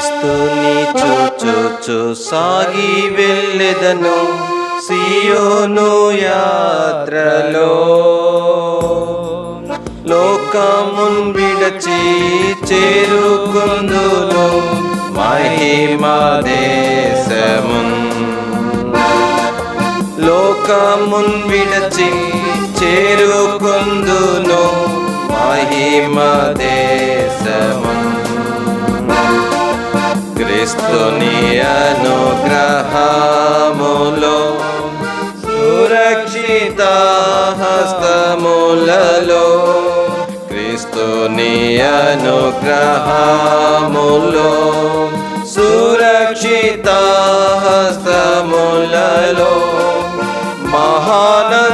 క్రీస్తుని చూచూచు సాగి వెళ్ళెదను సియోను యాత్రలో. లోకమున్ విడచి చేరుకుందును మహిమా దేశమున్. లోకమున్ విడచి చేరుకుందును మహిమ దేశమున్. క్రీస్తుని అనుగ్రహములో సురక్షిత హస్తములలో క్రీస్తుని అనుగ్రహములో సురక్షిత హస్తములలో మహానందముతో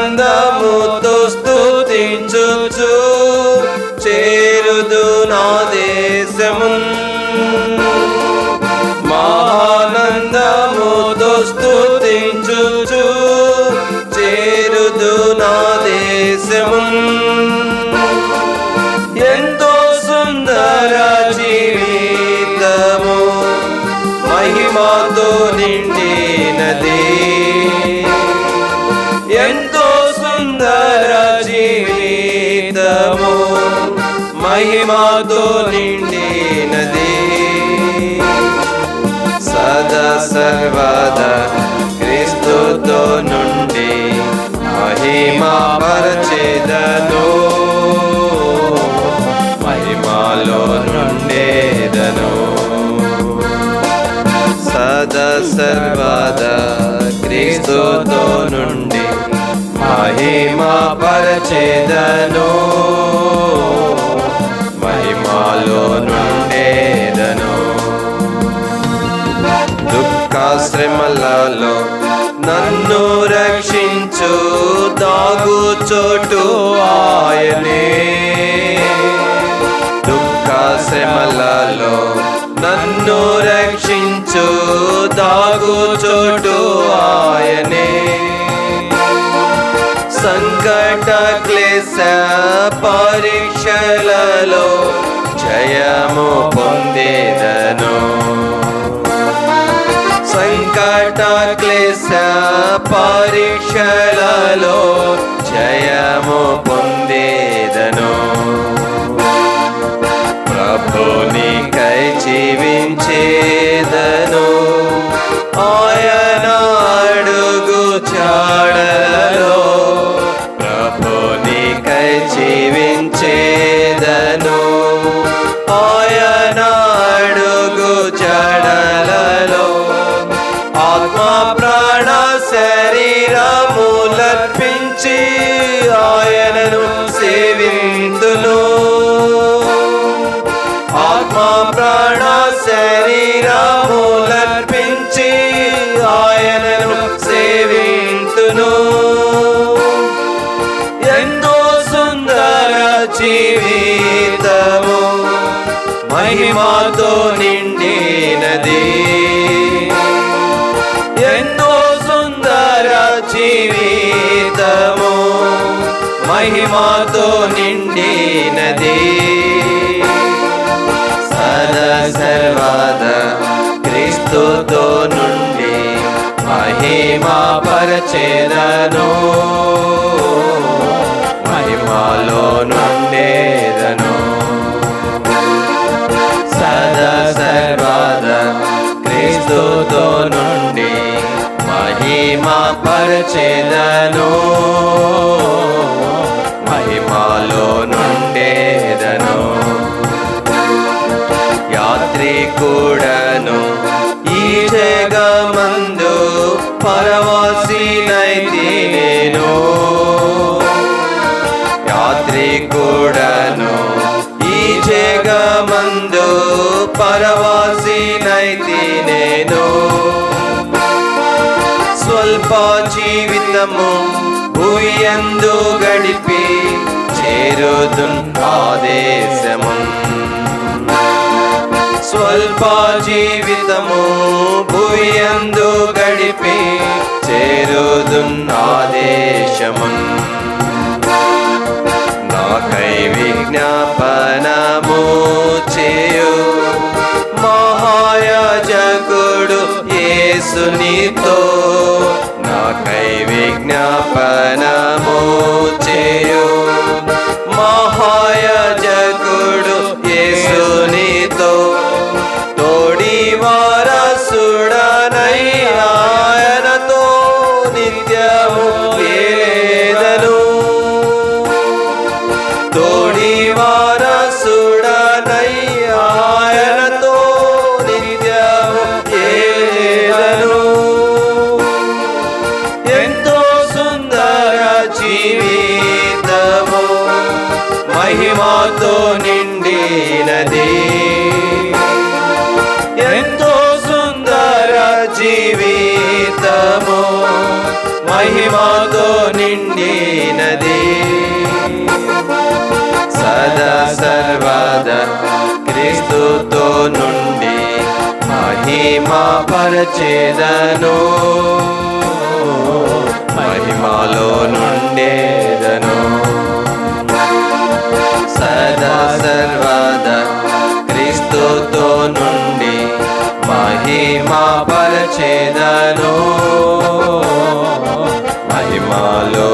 నిండినది. ఎంతో సుందర జీవితము మహిమతో నిండినది. సదా సర్వదా సర్వదా క్రీస్తుతో నుండి మహిమా పరచేదను. మహిమాలో నుండేదను. దుఃఖ శ్రమలలో నన్ను రక్షించు దాగు చోటు ఆయనే. దుఃఖ శ్రమలలో నన్ను రక్షించు దాగు చోటు ఆయనే. సంకట క్లేశ పరీక్షలలో జయము పొందేదను. సంకట క్లేశ పరీక్షలలో ఆత్మ ప్రాణ శరీరములర్పించి ఆయనను సేవింతును. ఎంతో సుందర జీవితము మహిమాతో నిండినది. ఎంతో సుందర జీవితము మహిమాతో నిండినది. మహిమా పరచేదను. మహిమాలో నుండేదను సదా సర్వాద క్రీస్తుతో నుండి మహిమా పరచేదను. మహిమాలో నుండేదను. యాత్రికుడను దినము భూయందు గడిపి చేరుదున్ ఆదేశము. స్వల్ప జీవితము భూయందు గడిపి చేరుదున్ ఆదేశము. నాకై విజ్ఞాపనము చేయు మహాయ యేసునితో మహిమతో నిండినది. ఎంతో సుందర జీవితము మహిమతో నిండినది. సదా సర్వద క్రీస్తుతో నుండి మహిమా పరచేదను. మహిమలో నుండే మహిమా పరచెదను మహిమాలో